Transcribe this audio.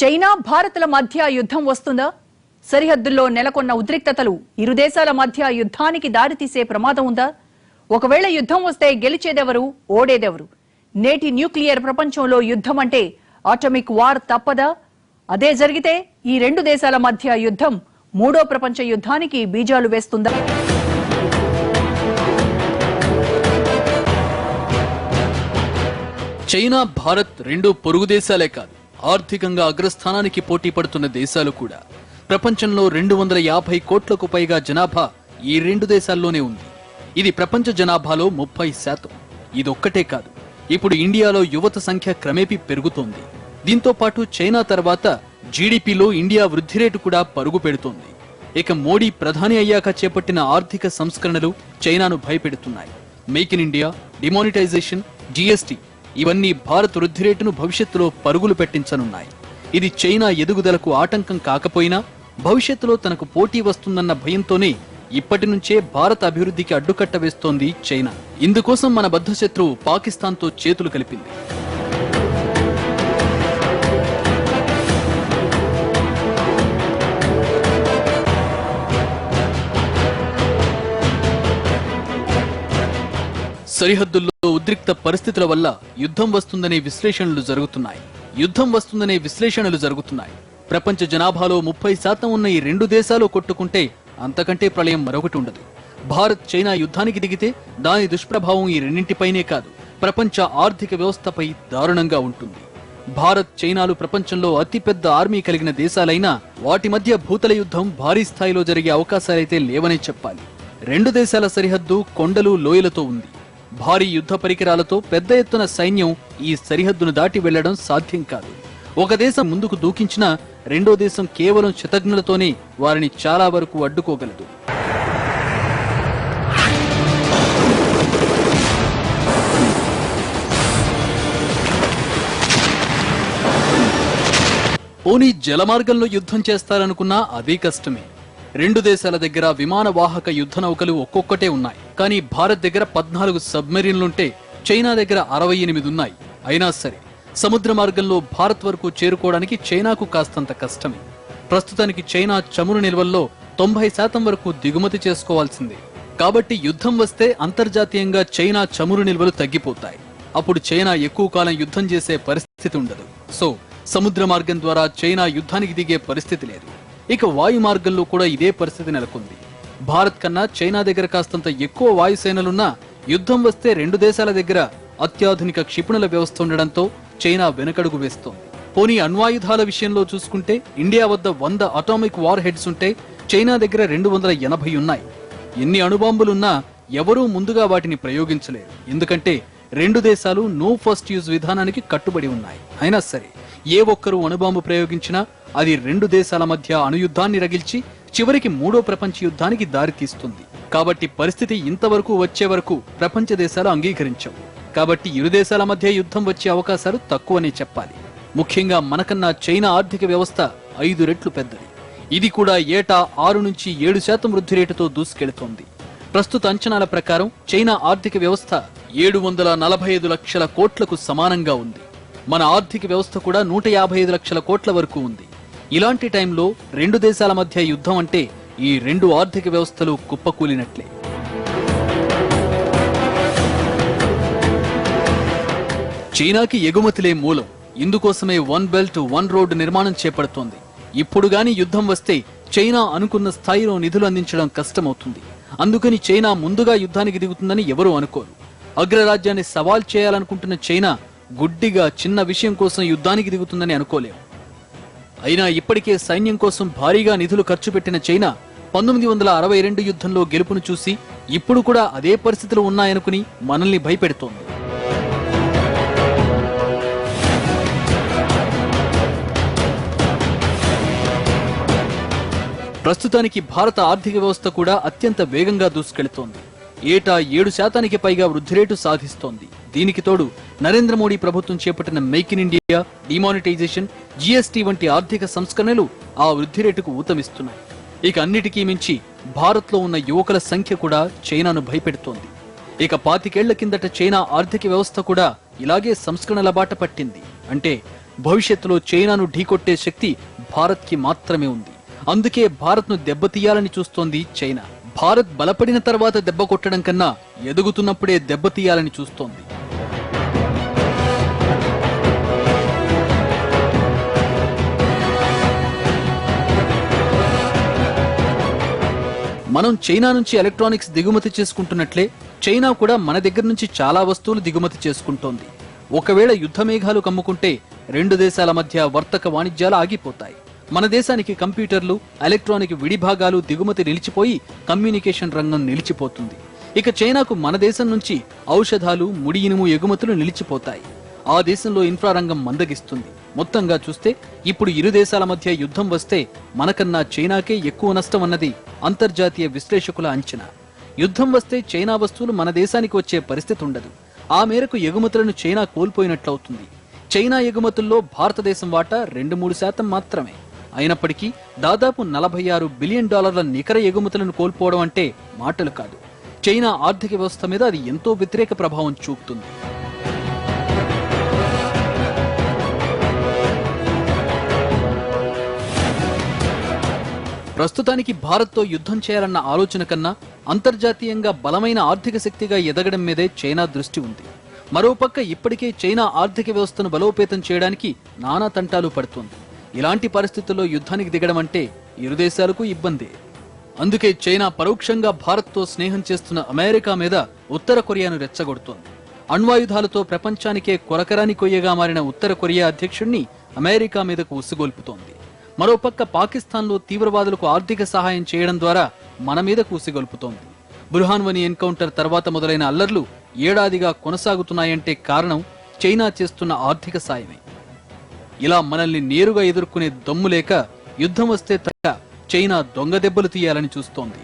China భారత్ల మధ్య యుద్ధం వస్తుందా? సరిహద్దుల్లో నెలకొన్న ఉద్రిక్తతలు ఇరు దేశాల మధ్య యుద్ధానికి దారితీసే ప్రమాదం ఉందా? ఒకవేళ యుద్ధం వస్తే గెలిచేదెవరు? ఓడేదెవరు? నేటి న్యూక్లియర్ ప్రపంచంలో యుద్ధం అంటే ఆటమిక్ వార్ తప్పదా? అదే జరిగితే ఈ రెండు దేశాల మధ్య యుద్ధం మూడో ప్రపంచ యుద్ధానికి బీజాలు వేస్తుందా? చైనా భారత్ రెండు పొరుగు దేశాలే కాదు. ఆర్థికంగా అగ్రస్థానానికి పోటీ పడుతున్న దేశాలు కూడా. ప్రపంచంలో రెండు వందల యాభై కోట్లకు పైగా జనాభా ఈ రెండు దేశాల్లోనే ఉంది. ఇది ప్రపంచ జనాభాలో ముప్పై శాతం. ఇదొక్కటే కాదు ఇప్పుడు ఇండియాలో యువత సంఖ్య క్రమేపీ పెరుగుతోంది. దీంతో పాటు చైనా తర్వాత జీడిపిలో ఇండియా వృద్ధి రేటు కూడా పరుగు పెడుతోంది. ఇక మోడీ ప్రధాని అయ్యాక చేపట్టిన ఆర్థిక సంస్కరణలు చైనాను భయపెడుతున్నాయి. Make in India demonetization GST ఇవన్నీ భారత్ వృద్ధి రేటును భవిష్యత్తులో పరుగులు పెట్టించనున్నాయి. ఇది చైనా ఎదుగుదలకు ఆటంకం కాకపోయినా భవిష్యత్తులో తనకు పోటీ వస్తుందన్న భయంతోనే ఇప్పటి నుంచే భారత అభివృద్ధికి అడ్డుకట్ట వేస్తోంది చైనా. ఇందుకోసం మన బద్ధశత్రువు పాకిస్తాన్తో చేతులు కలిపింది. సరిహద్దుల్లో ఉద్రిక్త పరిస్థితుల వల్ల యుద్ధం వస్తుందనే విశ్లేషణలు జరుగుతున్నాయి. యుద్ధం వస్తుందనే విశ్లేషణలు జరుగుతున్నాయి. ప్రపంచ జనాభాలో ముప్పై శాతం ఉన్న ఈ రెండు దేశాలు కొట్టుకుంటే అంతకంటే ప్రళయం మరొకటి ఉండదు. భారత్ చైనా యుద్ధానికి దిగితే దాని దుష్ప్రభావం ఈ రెండింటిపైనే కాదు. ప్రపంచ ఆర్థిక వ్యవస్థపై దారుణంగా ఉంటుంది. భారత్ చైనాలు ప్రపంచంలో అతిపెద్ద ఆర్మీ కలిగిన దేశాలైనా వాటి మధ్య భూతల యుద్ధం భారీ స్థాయిలో జరిగే అవకాశాలైతే లేవనే చెప్పాలి. రెండు దేశాల సరిహద్దు కొండలు లోయలతో ఉంది. భారీ యుద్ధ పరికరాలతో పెద్ద ఎత్తున సైన్యం ఈ సరిహద్దును దాటి వెళ్ళడం సాధ్యం కాదు. ఒక దేశం ముందుకు దూకించినా రెండో దేశం కేవలం శతజ్ఞులతోనే వారిని చాలా వరకు అడ్డుకోగలదు. పోనీ జలమార్గంలో యుద్ధం చేస్తారనుకున్నా అదే కష్టమే. రెండు దేశాల దగ్గర విమాన వాహక యుద్ధ నౌకలు ఒక్కొక్కటే ఉన్నాయి. కానీ భారత్ దగ్గర పద్నాలుగు సబ్మెరీన్లుంటే చైనా దగ్గర అరవై ఎనిమిది ఉన్నాయి. అయినా సరే సముద్ర మార్గంలో భారత్ వరకు చేరుకోవడానికి చైనాకు కాస్తంత కష్టమే. ప్రస్తుతానికి చైనా చమురు నిల్వల్లో తొంభై శాతం వరకు దిగుమతి చేసుకోవాల్సిందే. కాబట్టి యుద్ధం వస్తే అంతర్జాతీయంగా చైనా చమురు నిల్వలు తగ్గిపోతాయి. అప్పుడు చైనా ఎక్కువ కాలం యుద్ధం చేసే పరిస్థితి ఉండదు. సో సముద్ర మార్గం ద్వారా చైనా యుద్ధానికి దిగే పరిస్థితి లేదు. ఇక వాయు మార్గంలో కూడా ఇదే పరిస్థితి నెలకొంది. భారత్ కన్నా చైనా దగ్గర కాస్తంత ఎక్కువ వాయుసేనలున్నా యుద్ధం వస్తే రెండు దేశాల దగ్గర అత్యాధునిక క్షిపణుల వ్యవస్థ ఉండడంతో చైనా వెనకడుగు వేస్తోంది. పోనీ అణ్వాయుధాల విషయంలో చూసుకుంటే ఇండియా వద్ద వంద అటామిక్ వార్ హెడ్స్ ఉంటే చైనా దగ్గర రెండు వందల ఎనభై ఉన్నాయి. ఎన్ని అణుబాంబులున్నా ఎవరూ ముందుగా వాటిని ప్రయోగించలేరు. ఎందుకంటే రెండు దేశాలు నో ఫస్ట్ యూజ్ విధానానికి కట్టుబడి ఉన్నాయి. అయినా సరే ఏ ఒక్కరూ అణుబాంబు ప్రయోగించినా అది రెండు దేశాల మధ్య అణుయుద్ధాన్ని రగిల్చి చివరికి మూడో ప్రపంచ యుద్ధానికి దారితీస్తుంది కాబట్టి పరిస్థితి ఇంతవరకు వచ్చే వరకు ప్రపంచ దేశాలు అంగీకరించవు. కాబట్టి ఇరు దేశాల మధ్య యుద్ధం వచ్చే అవకాశాలు తక్కువనే చెప్పాలి. ముఖ్యంగా మనకన్నా చైనా ఆర్థిక వ్యవస్థ ఐదు రెట్లు పెద్దది. ఇది కూడా ఏటా ఆరు నుంచి ఏడు శాతం వృద్ధి రేటుతో దూసుకెళుతోంది. ప్రస్తుత అంచనాల ప్రకారం చైనా ఆర్థిక వ్యవస్థ ఏడు వందల నలభై ఐదు లక్షల కోట్లకు సమానంగా ఉంది. మన ఆర్థిక వ్యవస్థ కూడా నూట యాభై ఐదు లక్షల కోట్ల వరకు ఉంది. ఇలాంటి టైంలో రెండు దేశాల మధ్య యుద్ధం అంటే ఈ రెండు ఆర్థిక వ్యవస్థలు కుప్పకూలినట్లే. చైనాకి ఎగుమతులే మూలం. ఇందుకోసమే వన్ బెల్ట్ వన్ రోడ్ నిర్మాణం చేపడుతోంది. ఇప్పుడు గాని యుద్ధం వస్తే చైనా అనుకున్న స్థాయిలో నిధులు అందించడం కష్టమవుతుంది. అందుకని చైనా ముందుగా యుద్ధానికి దిగుతుందని ఎవరూ అనుకోరు. అగ్రరాజ్యాన్ని సవాల్ చేయాలనుకుంటున్న చైనా గుడ్డిగా చిన్న విషయం కోసం యుద్ధానికి దిగుతుందని అనుకోలేం. అయినా ఇప్పటికే సైన్యం కోసం భారీగా నిధులు ఖర్చు పెట్టిన చైనా పంతొమ్మిది వందల అరవై రెండు యుద్ధంలో గెలుపును చూసి ఇప్పుడు కూడా అదే పరిస్థితులు ఉన్నాయనుకుని మనల్ని భయపెడుతోంది. ప్రస్తుతానికి భారత ఆర్థిక వ్యవస్థ కూడా అత్యంత వేగంగా దూసుకెళ్తోంది. ఏటా ఏడు శాతానికి పైగా వృద్ధి రేటు సాధిస్తోంది. దీనికి తోడు నరేంద్ర మోడీ ప్రభుత్వం చేపట్టిన make in India demonetization GST వంటి ఆర్థిక సంస్కరణలు ఆ వృద్ధి రేటుకు ఊతమిస్తున్నాయి. ఇక అన్నిటికీ మించి భారత్లో ఉన్న యువకుల సంఖ్య కూడా చైనాను భయపెడుతోంది. ఇక పాతికేళ్ళ కిందట చైనా ఆర్థిక వ్యవస్థ కూడా ఇలాగే సంస్కరణల బాట పట్టింది. అంటే భవిష్యత్తులో చైనాను ఢీకొట్టే శక్తి భారత్కి మాత్రమే ఉంది. అందుకే భారత్ను దెబ్బతీయాలని చూస్తోంది చైనా. భారత్ బలపడిన తర్వాత దెబ్బ కొట్టడం కన్నా ఎదుగుతున్నప్పుడే దెబ్బతీయాలని చూస్తోంది. మనం చైనా నుంచి ఎలక్ట్రానిక్స్ దిగుమతి చేసుకుంటున్నట్లే చైనా కూడా మన దగ్గర నుంచి చాలా వస్తువులు దిగుమతి చేసుకుంటోంది. ఒకవేళ యుద్ధ మేఘాలు కమ్ముకుంటే రెండు దేశాల మధ్య వర్తక వాణిజ్యాలు ఆగిపోతాయి. మన దేశానికి కంప్యూటర్లు ఎలక్ట్రానిక్ విడిభాగాలు దిగుమతి నిలిచిపోయి కమ్యూనికేషన్ రంగం నిలిచిపోతుంది. ఇక చైనాకు మన దేశం నుంచి ఔషధాలు ముడి ఇనుము ఎగుమతులు నిలిచిపోతాయి. ఆ దేశంలో ఇన్ఫ్రా రంగం మందగిస్తుంది. మొత్తంగా చూస్తే ఇప్పుడు ఇరు దేశాల మధ్య యుద్ధం వస్తే మనకన్నా చైనాకే ఎక్కువ నష్టం అన్నది అంతర్జాతీయ విశ్లేషకుల అంచనా. యుద్ధం వస్తే చైనా వస్తువులు మన దేశానికి వచ్చే పరిస్థితి ఉండదు. ఆ మేరకు ఎగుమతులను చైనా కోల్పోయినట్లవుతుంది. చైనా ఎగుమతుల్లో భారతదేశం వాటా రెండు మూడు శాతం మాత్రమే. అయినప్పటికీ దాదాపు నలభై ఆరు బిలియన్ డాలర్ల నికర ఎగుమతులను కోల్పోవడం అంటే మాటలు కాదు. చైనా ఆర్థిక వ్యవస్థ మీద అది ఎంతో వ్యతిరేక ప్రభావం చూపుతుంది. ప్రస్తుతానికి భారత్తో యుద్ధం చేయాలన్న ఆలోచన కన్నా అంతర్జాతీయంగా బలమైన ఆర్థిక శక్తిగా ఎదగడం మీదే చైనా దృష్టి ఉంది. మరోపక్క ఇప్పటికే చైనా ఆర్థిక వ్యవస్థను బలోపేతం చేయడానికి నానా తంటాలు పడుతోంది. ఇలాంటి పరిస్థితుల్లో యుద్ధానికి దిగడం అంటే ఇరు దేశాలకు ఇబ్బంది. అందుకే చైనా పరోక్షంగా భారత్తో స్నేహం చేస్తున్న అమెరికా మీద ఉత్తర కొరియాను రెచ్చగొడుతోంది. అణ్వాయుధాలతో ప్రపంచానికే కొరకరాని కొయ్యగా మారిన ఉత్తర కొరియా అధ్యక్షుణ్ణి అమెరికా మీదకు ఉసుగొల్పుతోంది మరోపక్క పాకిస్తాన్లో తీవ్రవాదులకు ఆర్థిక సహాయం చేయడం ద్వారా మన మీద కూసిగొల్పుతోంది. బుర్హాన్వని ఎన్కౌంటర్ తర్వాత మొదలైన అల్లర్లు ఏడాదిగా కొనసాగుతున్నాయంటే కారణం చైనా చేస్తున్న ఆర్థిక సాయమే. ఇలా మనల్ని నేరుగా ఎదుర్కొనే దమ్ము లేక యుద్ధం వస్తే తగ్గ చైనా దొంగ దెబ్బలు తీయాలని చూస్తోంది.